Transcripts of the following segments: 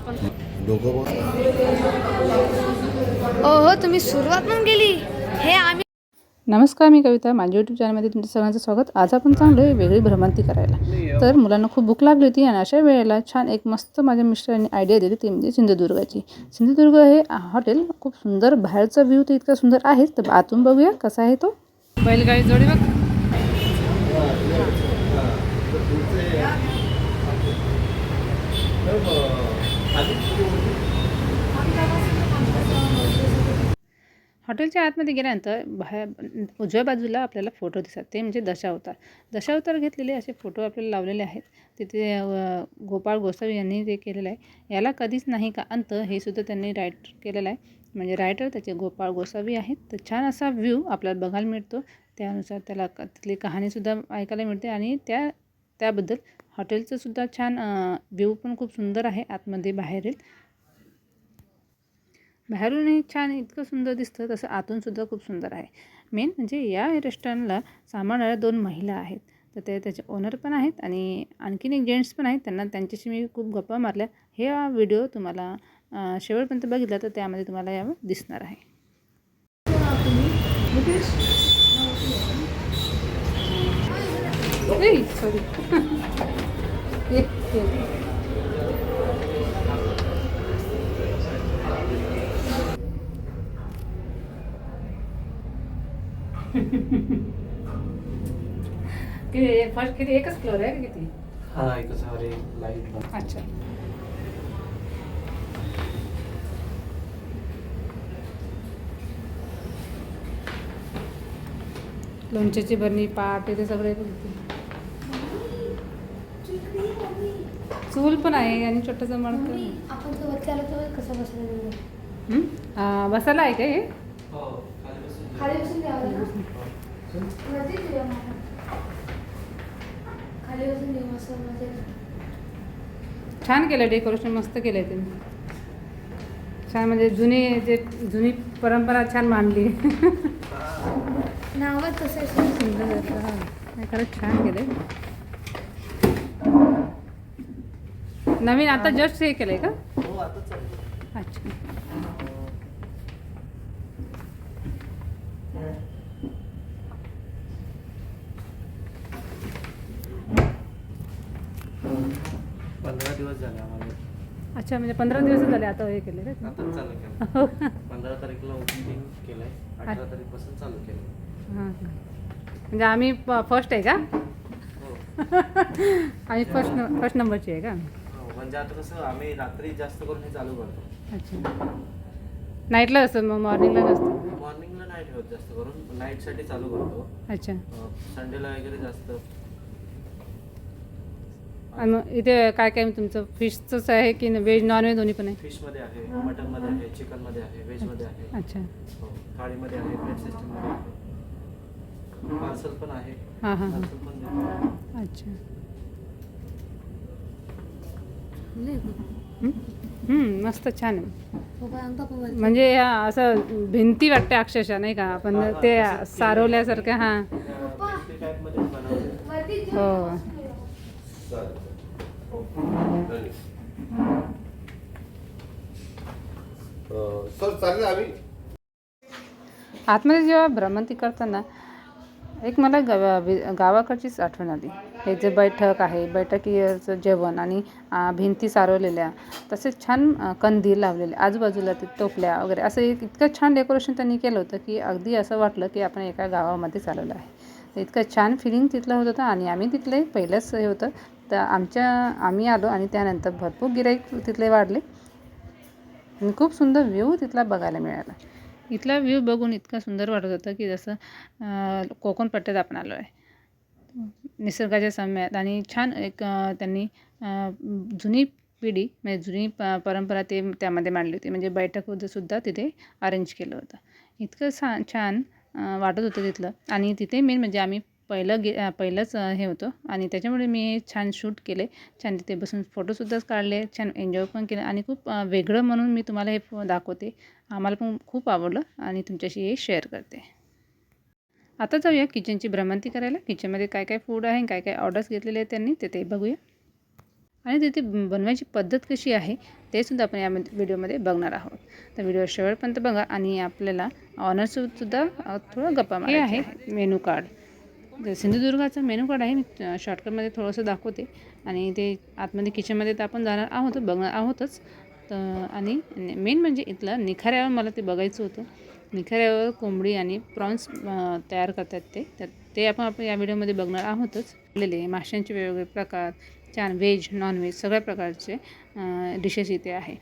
आपण डोकं बघ हो तुम्ही सुरुवात पण केली हे आम्ही नमस्कार मी कविता. माझ्या यूट्यूब चॅनलमध्ये तुमचं सगळ्यांचं स्वागत. आज आपण चांगलं आहे वेगळी भ्रमंती करायला. तर मुलांना खूप भूक लागली होती आणि अशा वेळेला छान एक मस्त माझ्या मिस्टरांनी आयडिया दिली ती म्हणजे सिंधुदुर्गाची. सिंधुदुर्ग हे हॉटेल खूप सुंदर बाहेरचा व्ह्यू तर इतका सुंदर आहे तर आतून बघूया कसा आहे तो. बैलगाडी जोडी बघ. हॉटेलच्या आतमध्ये गेल्यानंतर बाहेर उजव्या बाजूला आपल्याला फोटो दिसतात. ते म्हणजे दशावतार. दशावतार घेतलेले असे फोटो आपल्याला लावलेले आहेत. तिथे गोपाळ गोसावी यांनी ते केलेलं आहे याला कधीच नाही का अंत हे सुद्धा त्यांनी राईट केलेलं आहे. म्हणजे रायटर त्याचे गोपाळ गोसावी आहेत. तर छान असा व्ह्यू आपल्याला बघायला मिळतो. त्यानुसार त्याला तिथली कहाणीसुद्धा ऐकायला मिळते. आणि त्या त्याबद्दल हॉटेलचं सुद्धा छान व्ह्यू पण खूप सुंदर आहे आतमध्ये बाहेरील. बाहेरूनही छान इतकं सुंदर दिसतं तसं आतूनसुद्धा खूप सुंदर आहे. मेन म्हणजे या रेस्टॉरंटला सांभाळणाऱ्या दोन महिला आहेत. तर ते त्याचे ओनर पण आहेत आणि आणखीन एक जेंट्स पण आहेत. त्यांना त्यांच्याशी मी खूप गप्पा मारल्या. हे व्हिडिओ तुम्हाला शेवटपर्यंत बघितला तर त्यामध्ये तुम्हाला यावर दिसणार आहे. सॉरी फर्स्ट किती? एकच फ्लोअर आहे का किती? हा एक सारे लाइट अच्छा. लोणच्याची भरणी पाट ते सगळे चूल पण आहे आणि छोटंसं मणकं आपण तो वरती आलो तर कसं बसलं हं? आ, बसायला आहे का हे? हो. खाली बसून खाली बसून द्यावं ना वरती ठेवूया मला. खाली बसून देऊ असं मध्ये छान केलं डेकोरेशन मस्त केलं आहे त्यांनी छान म्हणजे जुनी जे जुनी परंपरा छान मांडली. नावच तसं आहे. सुंदर आहे. हा. खरंच छान केलंय. नवीन आता जस्ट हे केलंय का? हो अच्छा पंधरा दिवस झाले आम्हाला अच्छा म्हणजे पंधरा दिवस झाले आता हे केले चालू केलं हो पंधरा तारीखला ओपनिंग केलंय अठरा तारीखपासून चालू केलं हां म्हणजे आम्ही फर्स्ट आहे का? आम्ही फर्स्ट फर्स्ट नंबरची आहे का? हो, म्हणजे आता कसं आम्ही रात्री जास्त करून हे चालू करतो. अच्छा. नाईटला असतं मग मॉर्निंगला नसतं? मॉर्निंगला नाही ठेवत जास्त करून नाईटसाठी चालू करतो. अच्छा. संडेला वगैरे जास्त. आणि मग इथे काय काय तुमचं फिशचंच आहे की व्हेज नॉनव्हेज दोन्ही पण आहे? फिशमध्ये आहे मटनमध्ये आहे चिकनमध्ये आहे व्हेजमध्ये आहे. अच्छा. हो थाळीमध्ये आहे प्लेट सिस्टममध्ये आहे. पार्सल पण आहे. हां हां हां. पार्सल पण देतो. अच्छा. हं? हं, मस्त छान आहे. हो. म्हणजे असं भिंती वाटते अक्षरशः नाही का? आपण ते सारवल्यासारखं हां. बनवलं. हो. सर चालेल आम्ही? आतमध्ये जेव्हा भ्रमंती करताना एक मला गावा गावाकडचीच आठवण आली. हे जे बैठक आहे बैठकीचं जेवण आणि भिंती सारवलेल्या तसेच छान कंदील लावलेले आजूबाजूला ते टोपल्या वगैरे असं एक इतकं छान डेकोरेशन त्यांनी केलं होतं की अगदी असं वाटलं की आपण एका गावामध्ये चालवलं आहे. इतकं छान फिलिंग तिथलं होत होतं आणि आम्ही तिथले पहिलंच हे होतं. तर आमच्या आम्ही आलो आणि त्यानंतर भरपूर गिराईक तिथले वाढले. आणि खूप सुंदर व्ह्यू तिथला बघायला मिळाला. इथला व्ह्यू बघून इतका सुंदर वाटत होतं की जसं कोकणपट्ट्यात कोकण पट्ट्यात आपण आलो आहे. निसर्गाच्या सम्यात आणि छान एक त्यांनी जुनी पिढी म्हणजे जुनी प परंपरा ते त्यामध्ये मांडली होती. म्हणजे बैठक सुद्धा तिथे अरेंज केलं होतं. इतकं छान छान वाटत होतं तिथलं. आणि तिथे मेन म्हणजे आम्ही पहिलं गे पहिलंच हे होतं. आणि त्याच्यामुळे मी छान शूट केले. छान तिथे बसून फोटोसुद्धाच काढले. छान एन्जॉय पण केलं. आणि खूप वेगळं म्हणून मी तुम्हाला हे फ- दाखवते. आम्हाला पण खूप आवडलं आणि तुमच्याशी हे शेअर करते. आता जाऊया किचनची भ्रमंती करायला. किचनमध्ये काय काय फूड आहे काय काय ऑर्डर्स घेतलेले आहेत त्यांनी ते ते बघूया. आणि तिथे बनवायची पद्धत कशी आहे ते सुद्धा आपण या व्हिडिओमध्ये बघणार आहोत. तर व्हिडिओ शेवटपर्यंत बघा आणि आपल्याला ऑनरसुद्धा अ, थोडं गप्पा हे आहे. मेनू कार्ड जे सिंधुदुर्गाचं मेनू कार्ड आहे. मी शॉर्टकटमध्ये थोडंसं दाखवते. आणि ते आतमध्ये किचनमध्ये तर आपण जाणार आहोत बघणार आहोतच. तर आणि मेन म्हणजे इथलं निखाऱ्यावर मला ते बघायचं होतं. निखाऱ्यावर कोंबडी आणि प्रॉन्स तयार करतात ते. तर ते आपण आपण या व्हिडिओमध्ये बघणार आहोतच. लेले माशांचे वेगवेगळे प्रकार छान व्हेज नॉनव्हेज सगळ्या प्रकारचे डिशेस इथे आहे.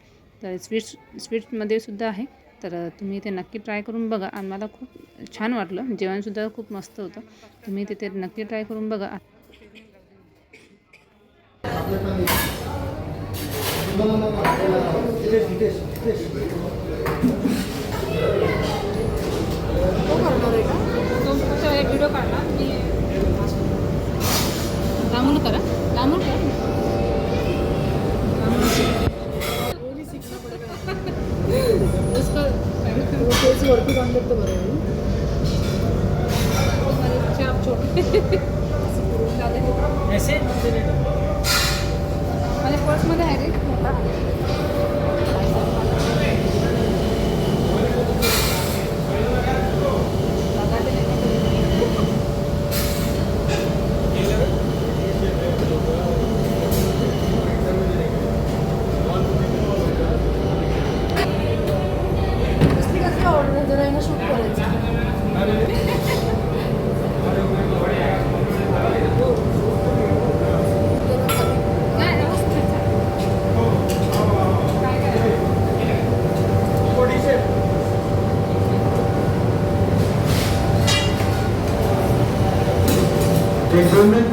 तर स्वीट्स स्वीट्समध्ये सुद्धा आहे. तर तुम्ही ते नक्की ट्राय करून बघा. आणि मला खूप छान वाटलं. जेवणसुद्धा खूप मस्त होतं. तुम्ही तिथे नक्की ट्राय करून बघा. व्हिडिओ काढला. लांबून करा. तेच वरती बांधत तर बरं चाप छोटे माझ्या पर्समध्ये आहे रे मोठा कसली कसली ऑर्डर जरा यांना शूट करायचं एक दोन मिनिट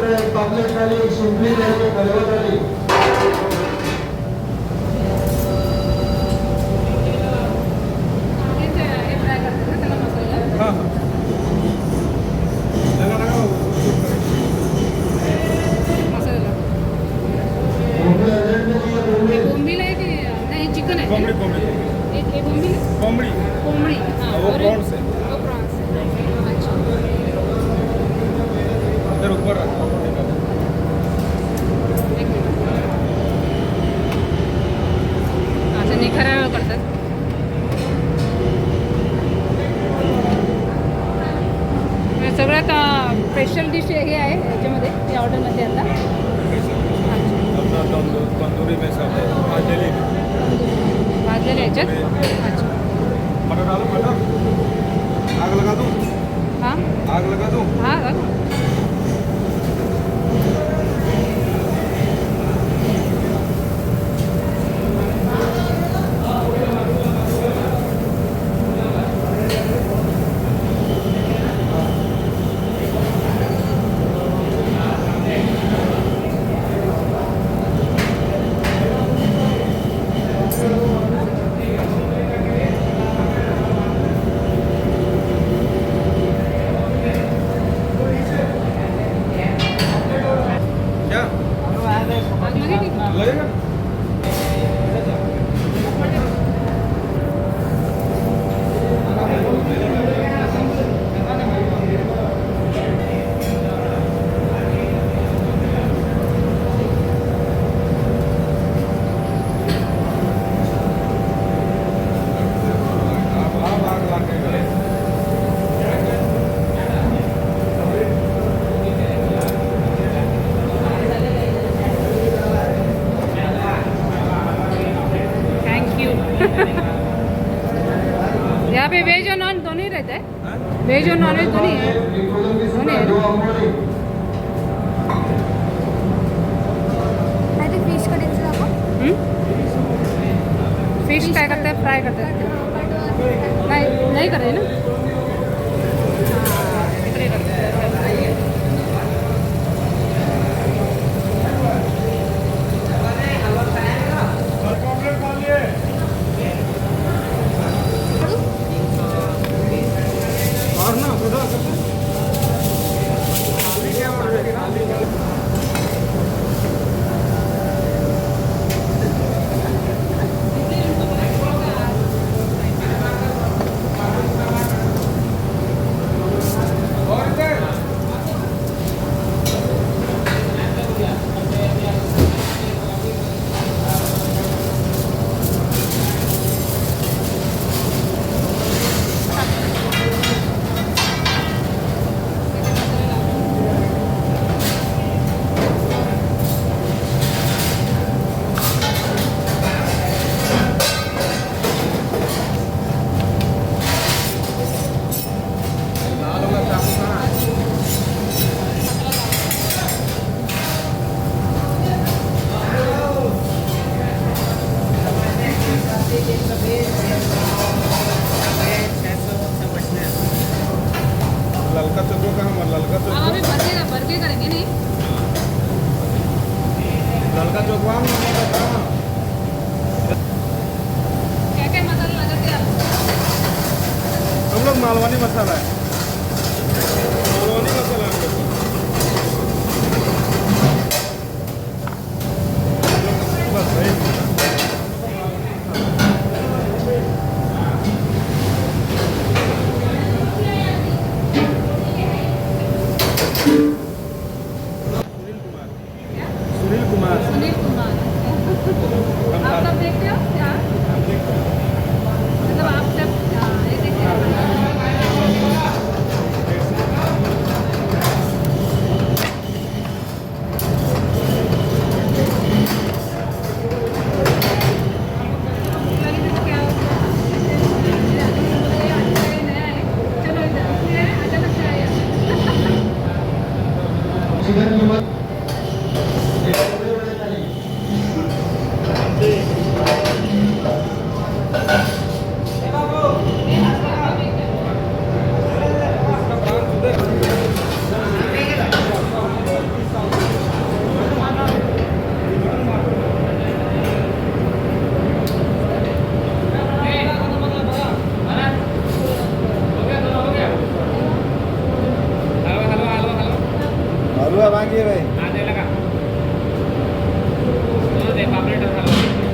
города. हम लोग मालवानी मसाला है मांगिए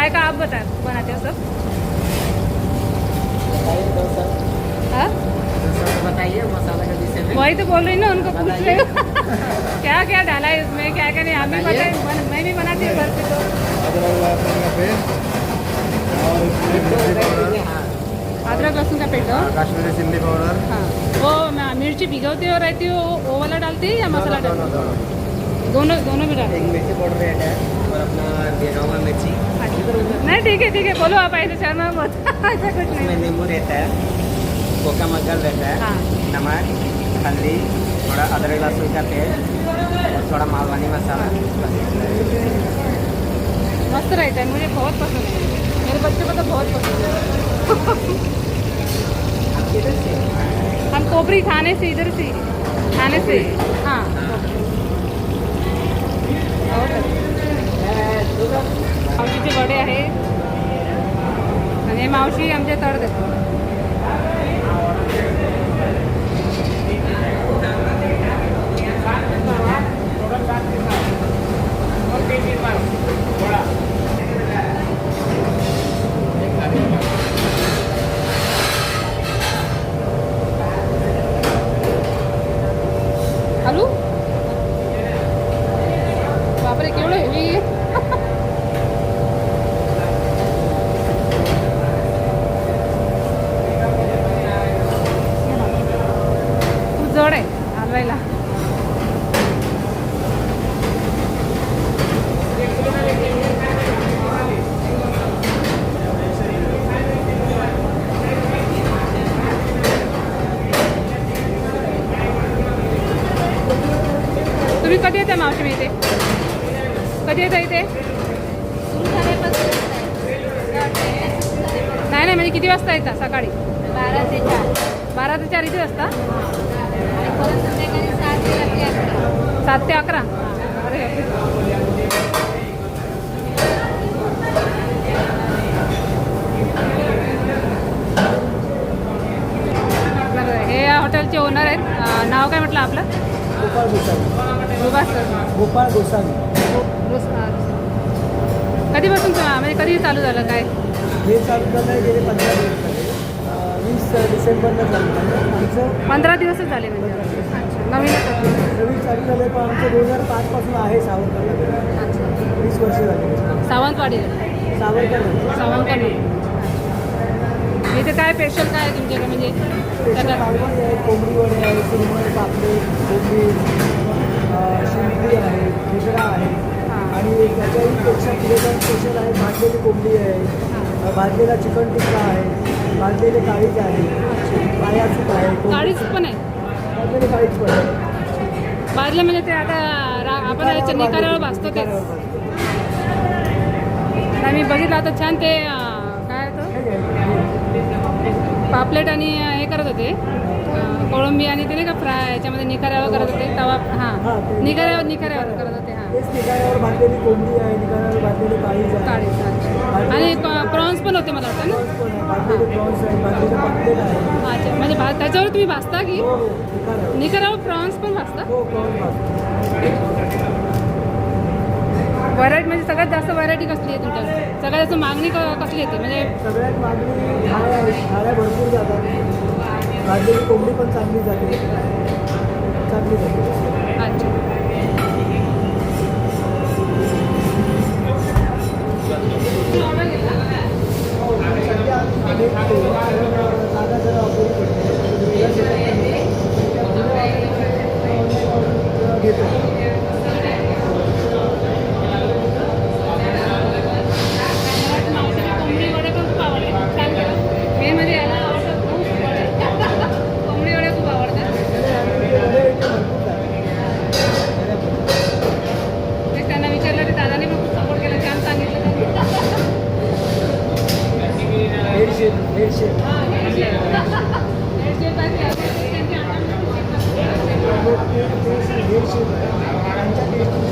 आप का आप बता बनाते हो सब? हाँ? बताइए मसाला का विषय वही तो बोल रही ना उनको पूछ रहे हो। क्या क्या डाला है इसमें? क्या क्या नहीं? हम भी। बताए मैं भी बनाती हूँ घर पे तो। अदरक लहसुन का इसमें पाउडर हाँ कश्मीरी चिल्ली पाउडर। हाँ। वो मैं मिर्ची भिगोती हो रहती हो वो वाला डालती है या मसाला डालती दोनों? दोनों भी डालती मिर्ची पाउडर है और अपना मिर्ची? नहीं ठीक है ठीक है बोलो आप ऐसे शर्मा मत। ऐसा कुछ नहीं। नींबू रहता है कोका मगल रहता है हाँ। नमक हल्दी थोड़ा अदरक लहसुन का पेस्ट और थोड़ा मालवानी मसाला। मस्त रहता है मुझे बहुत पसंद है। मेरे बच्चों को तो बहुत पसंद है। हम कोबरी खाने से इधर से। खाने से। हाँ. मावशीचे वडे आहे आणि मावशी आमच्या तळ देतो आलू बापरे केवढं हेवी खूप जड आहे हलवायला तुम्ही कधी येते मावशी मी इथे? कधी येता इथे? नाही नाही म्हणजे किती वाजता येतात सकाळी? बारा ते चार. बारा ते चार इथे असता? सात ते अकरा. सात ते अकरा अरे हे या हॉटेलचे ओनर आहेत. नाव काय म्हटलं आपलं? गोपाळ गोसावी. गोपाळ गोसावी. कधीपासून चा- म्हणजे कधी चालू झालं काय? हे चालू झालं आहे गेले पंधरा दिवस झाले अं, वीस डिसेंबरला चालू झालं आमचं पंधरा दिवसच झाले म्हणजे. अच्छा नवीनच होतं. नवीन चालू झालं पण आमचं दोन हजार पाचपासून आहे अच्छा. वीस वर्ष झाली. सावंतवाडीला सावरकर सावंतवाडी. इथे काय स्पेशल काय आहे तुमच्याकडे? म्हणजे त्याच्यात आहे कोंबडी वडे आहे सुरमई पापडे कोंबडी आहे खेकडा आहे. हां. आणि त्याच्याही पेक्षा जाऊन स्पेशल आहे भाजलेली कोंबडी आहे. भाजलेला चिकन टिक्का आहे. भाजलेले काळीज आहे. पाया सूप आहे. काळीच पण आहे? भाजलेले काळीज पण आहे. भाजले म्हणजे ते आता आपण याच्या निकारावर भाजतो तेच मी बघितलं आता छान ते काय होतं. पापलेट आणि हे करत होते. कोळंबी आणि ते नाही का फ्राय याच्यामध्ये निकाऱ्यावर करत होते तवा हां, निकाऱ्यावर निकाऱ्यावर करत होते हां. आणि प्रॉन्स पण होते मला वाटतं ना? अच्छा. म्हणजे भा त्याच्यावर तुम्ही भाजता की? हो हो निकारावर प्रॉन्स पण भाजता? हो भाजतो. व्हरायटी म्हणजे सगळ्यात जास्त व्हरायटी कसली आहे तुमच्याकडे? सगळ्यात जास्त मागणी क- कसली येते? म्हणजे सगळ्यात मागणी थाळ्या आहे. थाळ्या भरपूर जातात. भाजलेली कोंबडी पण चांगली जाते. चांगली जाते. अच्छा. వేరు వేరు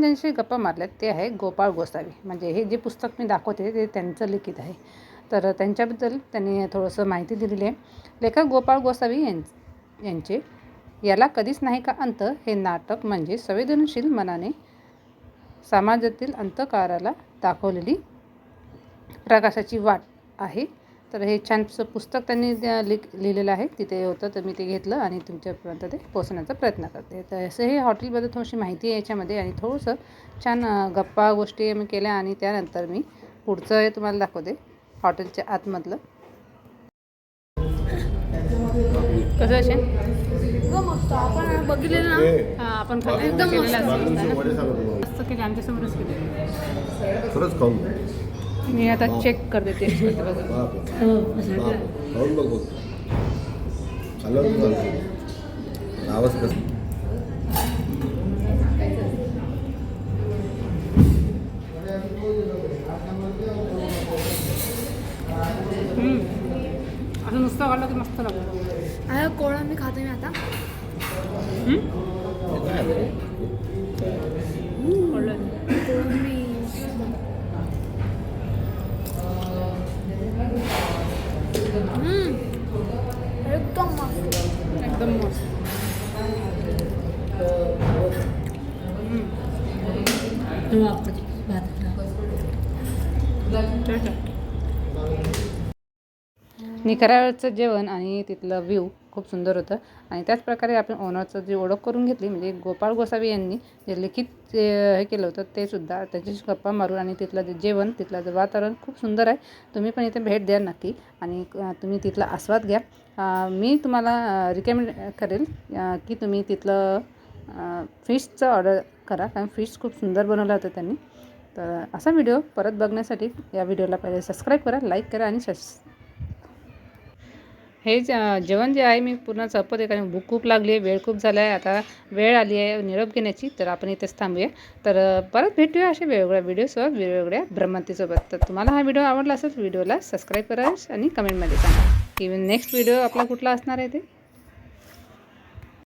आपण ज्यांशी गप्पा मारल्यात ते आहे गोपाळ गोसावी. म्हणजे हे जे पुस्तक मी दाखवते ते त्यांचं लिखित आहे. तर त्यांच्याबद्दल त्यांनी थोडंसं माहिती दिलेली आहे. लेखक गोपाळ गोसावी यां यांचे याला कधीच नाही का अंत हे नाटक म्हणजे संवेदनशील मनाने समाजातील अंतकाराला दाखवलेली प्रकाशाची वाट आहे. तर हे छानसं पुस्तक त्यांनी त्या लिख लिहिलेलं आहे. तिथे होतं तर मी ते घेतलं आणि तुमच्यापर्यंत ते पोचवण्याचा प्रयत्न करते. तर असं हे हॉटेलबद्दल थोडीशी माहिती आहे याच्यामध्ये आणि थोडंसं छान गप्पा गोष्टी मी केल्या आणि त्यानंतर मी पुढचं हे तुम्हाला दाखवते हॉटेलच्या आतमधलं. कसं असेल मस्त. आपण बघितलेलं ना? हां आपण एकदम. मस्त. केलं. आमच्यासमोरच केलं. खरंच. मी आता चेक करते टेस्ट करते बघा. खाऊन खाल्लं तर चालतं. आवाज कसं? असं नुसतं की मस्त लागतं. आहे कोळं मी खाते मी आता निखरावरचं जेवण आणि तिथलं व्ह्यू खूप सुंदर होतं. आणि त्याच प्रकारे आपण ओनरचं जी ओळख करून घेतली म्हणजे गोपाळ गोसावी यांनी जे लिखित हे केलं होतं ते सुद्धा त्याच्याशी गप्पा मारून आणि तिथलं जे जेवण तिथलं जे वातावरण खूप सुंदर आहे. तुम्ही पण इथे भेट द्या नक्की आणि तुम्ही तिथला आस्वाद घ्या. मी तुम्हाला रिकमेंड करेल की तुम्ही तिथलं फिशचं ऑर्डर करा कारण फिश खूप सुंदर बनवलं होतं त्यांनी. तर असा व्हिडिओ परत बघण्यासाठी या व्हिडिओला पहिले सबस्क्राईब करा लाईक करा आणि सस हे जे- जेवण जे आहे मी पूर्ण संपवते कारण भूक खूप लागली आहे वेळ खूप झाला आहे. आता वेळ आली आहे निरोप घेण्याची तर आपण इथेच थांबूया. तर परत भेटूया अशा वेगवेगळ्या व्हिडिओसोबत वेगवेगळ्या भ्रमंतीसोबत तर तुम्हाला हा व्हिडिओ आवडला असेल व्हिडिओला सबस्क्राईब करा आणि कमेंटमध्ये सांगा की नेक्स्ट व्हिडिओ आपला कुठला असणार आहे ते?